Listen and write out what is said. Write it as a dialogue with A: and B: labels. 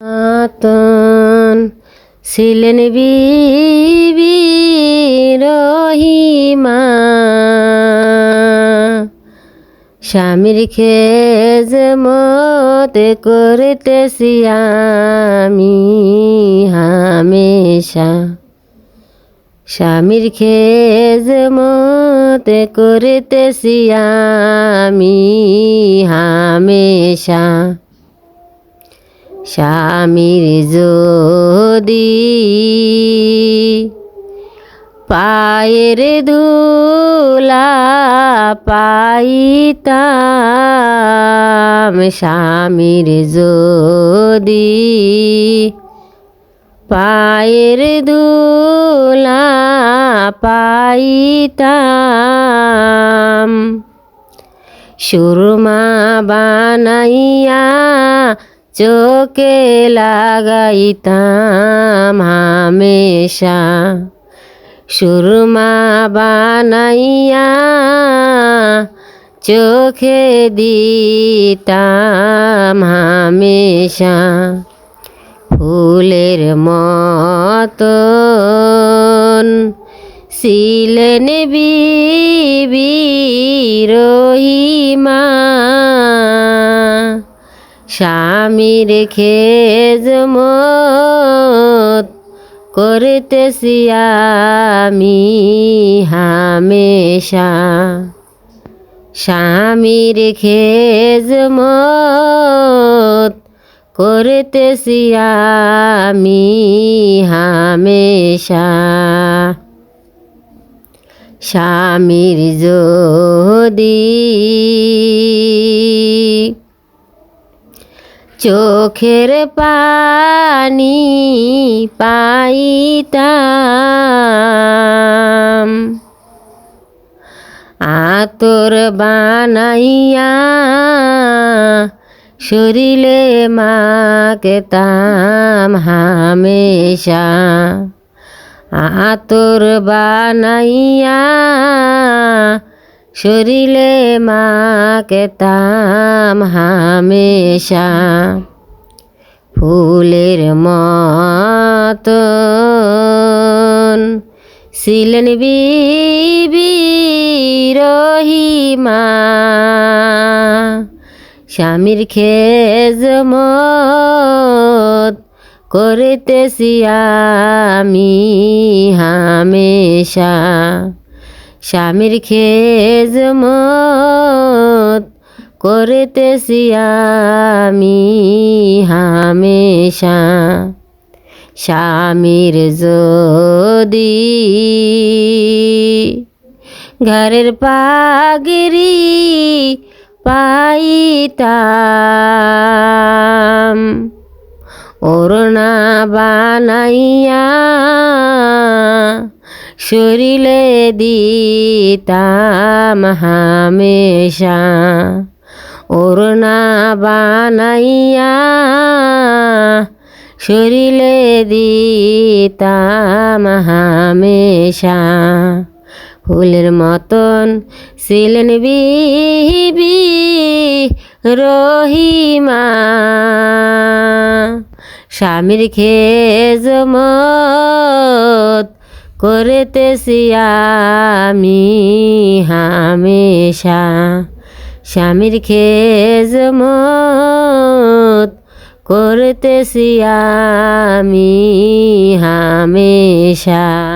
A: আতন ছিলেন বিবি রহিমা। স্বামীর খেজ মতে করতেছি আমি হামেশা। স্বামীর খেজ মতে করতেছি আমি হামেশা। স্বামীর যদি পায়ের ধুলা পাইতাম স্বামীর যদি পায়ের ধুলা পাইতাম সুরমা বানাইয়া চোখে লাগাইতাম হামেশা। সুরমা বানাইয়া চোখে দিতাম হামেশা। ফুলের মতন ছিলেন বিবি রহিমা। স্বামীর খেজমত করতেছি আমি হামেশা। স্বামীর খেজমত করতেছি আমি হামেশা। স্বামীর যদি চোখের পানি পাইতাম। আতর বানাইয়া শরীরে মাকে তাম হামেশা। আতর বানাইয়া শরীরে মাকে তাম হামেশা। ফুলের মতন ছিলেন বিবি রহিমা। স্বামীর খেজমত করতেছি আমি হামেশা। স্বামীর খেজমত করতেছি আমি হামেশা। স্বামীর যদি ঘরের পাগরি পাইতাম ওরনা বানাইয়া শরীরে দিতাম হামেশা ওরনা বানাইয়া শরীরে দিতাম হামেশা ফুলের মতন ছিলেন বিবি রহিমা। স্বামীর খেজমত করতেছি আমি হামেশা। স্বামীর খেজমত করতেছি আমি হামেশা।